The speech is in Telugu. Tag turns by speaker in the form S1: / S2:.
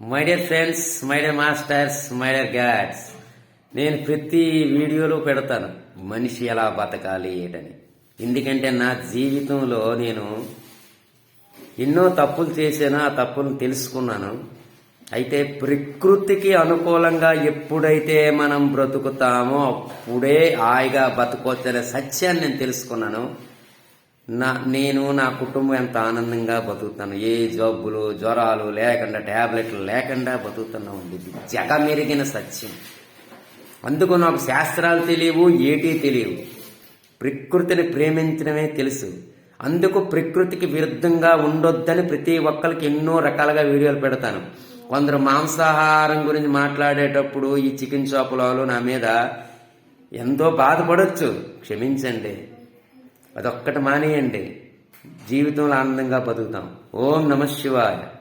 S1: My dear friends my dear masters my dear gods నేను ప్రతి వీడియోలో పెడతాను మనిషి ఎలా బతకాలి ఏటని. ఎందుకంటే నా జీవితంలో నేను ఎన్నో తప్పులు చేశాను ఆ తప్పులను తెలుసుకున్నాను. అయితే ప్రకృతికి అనుకూలంగా ఎప్పుడైతే మనం బ్రతుకుతామో అప్పుడే హాయిగా బతుకోవచ్చనే సత్యాన్ని నేను తెలుసుకున్నాను. నా నేను నా కుటుంబం ఎంత ఆనందంగా బతుకుతాను. ఏ జబ్బులు జ్వరాలు లేకుండా ట్యాబ్లెట్లు లేకుండా బతుకుతున్నామండి ఇది జగమెరిగిన సత్యం. అందుకు నాకు శాస్త్రాలు తెలియవు ఏటీ తెలియవు. ప్రకృతిని ప్రేమించడమే తెలుసు. అందుకు ప్రకృతికి విరుద్ధంగా ఉండొద్దని ప్రతి ఒక్కరికి ఎన్నో రకాలుగా వీడియోలు పెడతాను. కొందరు మాంసాహారం గురించి మాట్లాడేటప్పుడు ఈ చికెన్ షాపులలో నా మీద ఎంతో బాధపడవచ్చు క్షమించండి. అదొక్కటి మానేయండి. జీవితంలో ఆనందంగా బతుకుతాం. ఓం నమ శివాయ.